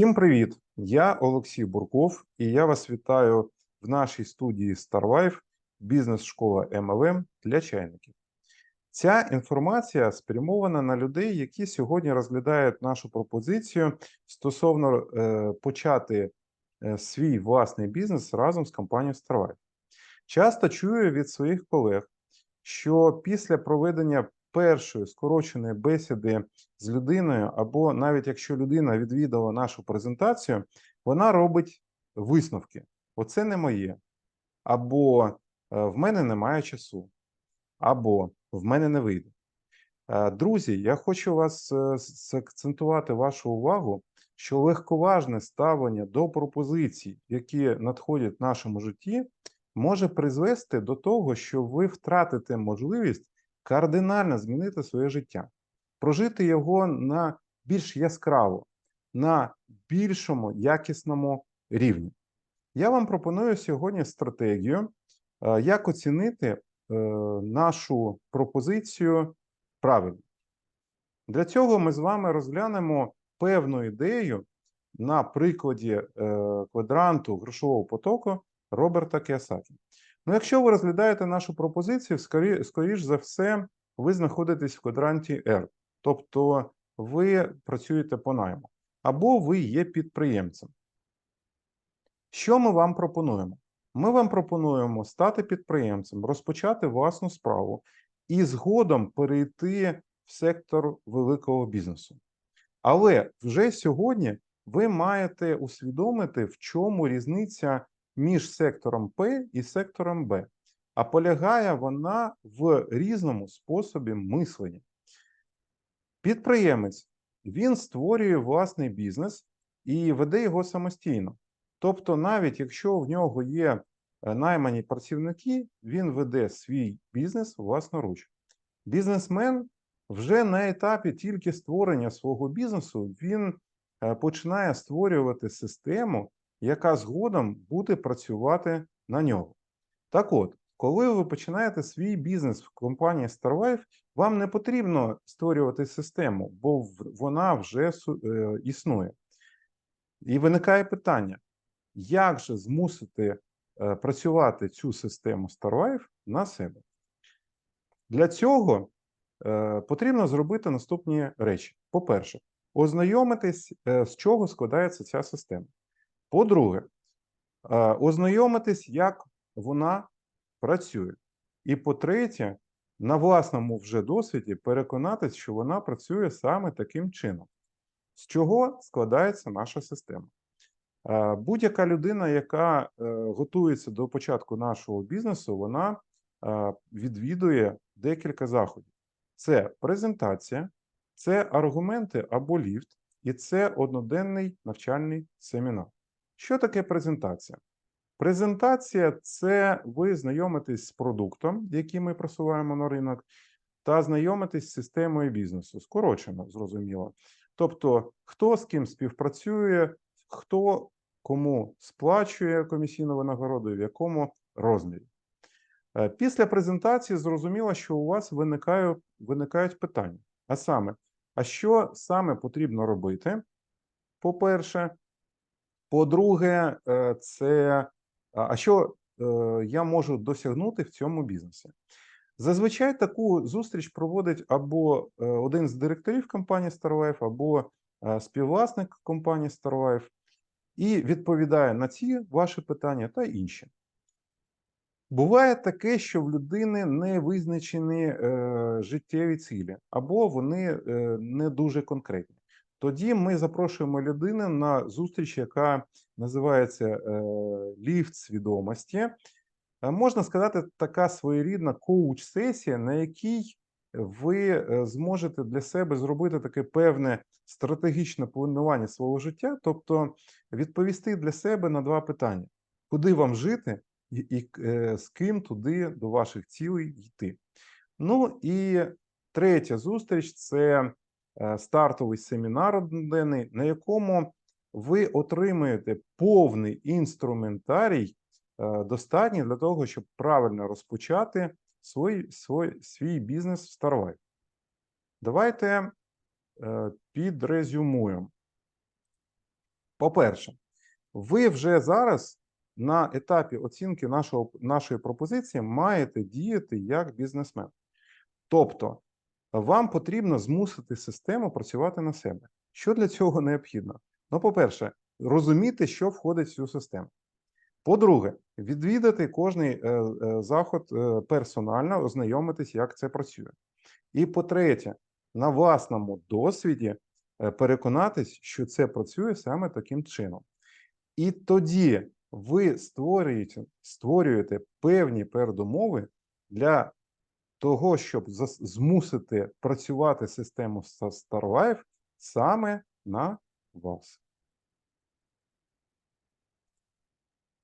Всім привіт! Я Олексій Бурков, і я вас вітаю в нашій студії StarLife бізнес-школа MLM для чайників. Ця інформація спрямована на людей, які сьогодні розглядають нашу пропозицію стосовно е, почати е, свій власний бізнес разом з компанією StarLife. Часто чую від своїх колег, що після проведення першої скороченої бесіди з людиною, або навіть якщо людина відвідала нашу презентацію, вона робить висновки: оце не моє, або е, в мене немає часу, або в мене не вийде. Е, Друзі, я хочу вас е, заакцентувати вашу увагу, що легковажне ставлення до пропозицій, які надходять в нашому житті, може призвести до того, що ви втратите можливість кардинально змінити своє життя, прожити його на більш яскраво, на більшому якісному рівні. Я вам пропоную сьогодні стратегію, е, як оцінити е, нашу пропозицію правильно. Для цього ми з вами розглянемо певну ідею на прикладі е, квадранту грошового потоку Роберта Кіосакі. Ну, якщо ви розглядаєте нашу пропозицію, скорі, скоріш за все, ви знаходитесь в квадранті R, тобто ви працюєте по найму, або ви є підприємцем. Що ми вам пропонуємо? Ми вам пропонуємо стати підприємцем, розпочати власну справу і згодом перейти в сектор великого бізнесу. Але вже сьогодні ви маєте усвідомити, в чому різниця між сектором П і сектором Б, а полягає вона в різному способі мислення. Підприємець він створює власний бізнес і веде його самостійно. Тобто, навіть якщо в нього є е, наймані працівники, він веде свій бізнес власноруч. Бізнесмен вже на етапі тільки створення свого бізнесу він е, починає створювати систему, яка згодом буде працювати на нього. Так от, коли ви починаєте свій бізнес в компанії StarLife, вам не потрібно створювати систему, бо вона вже е, існує. І виникає питання: як же змусити е, працювати цю систему StarLife на себе? Для цього е, потрібно зробити наступні речі. По-перше, ознайомитись, з чого складається ця система. По-друге, ознайомитись, як вона працює. І по-третє, на власному вже досвіді переконатись, що вона працює саме таким чином. З чого складається наша система? Будь-яка людина, яка е, готується до початку нашого бізнесу, вона відвідує декілька заходів: це презентація, це аргументи або ліфт, і це одноденний навчальний семінар. Що таке презентація? Презентація це ви знайомитесь з продуктом, який ми просуваємо на ринок, та знайомитесь з системою бізнесу. Скорочено, зрозуміло. Тобто, хто з ким співпрацює, хто кому сплачує комісійну винагороду в якому розмірі. Е, після презентації зрозуміло, що у вас виникають, виникають питання. А саме, а що саме потрібно робити? По-перше, по-друге, е, це а що е, я можу досягнути в цьому бізнесі? Зазвичай таку зустріч проводить або е, один з директорів компанії StarLife, або співвласник компанії StarLife, і відповідає на ці ваші питання та інші. Буває таке, що в людини не визначені життєві цілі, або вони не дуже конкретні. Тоді ми запрошуємо людину на зустріч, яка називається е, ліфт свідомості. Е, можна сказати, така своєрідна коуч-сесія, на якій ви е, зможете для себе зробити таке певне стратегічне планування свого життя, тобто відповісти для себе на два питання: куди вам жити, і, і з ким туди до ваших цілей йти. Ну і третя зустріч це. Е, стартовий семінар одноденний, на якому ви отримуєте повний інструментарій, е, достатній для того, щоб правильно розпочати свій, свій, свій бізнес в StarLife. Давайте е, підрезюмуємо. По-перше, ви вже зараз на етапі оцінки нашого, нашої пропозиції маєте діяти як бізнесмен. Тобто, вам потрібно змусити систему працювати на себе. Що для цього необхідно? Ну, по-перше, розуміти, що входить в цю систему. По-друге, відвідати кожний е, е, заход е, персонально, ознайомитись, як це працює. І по-третє, на власному досвіді переконатись, що це працює саме таким чином. І тоді ви створюєте, створюєте певні передумови для того, щоб змусити працювати систему StarLife саме на вас.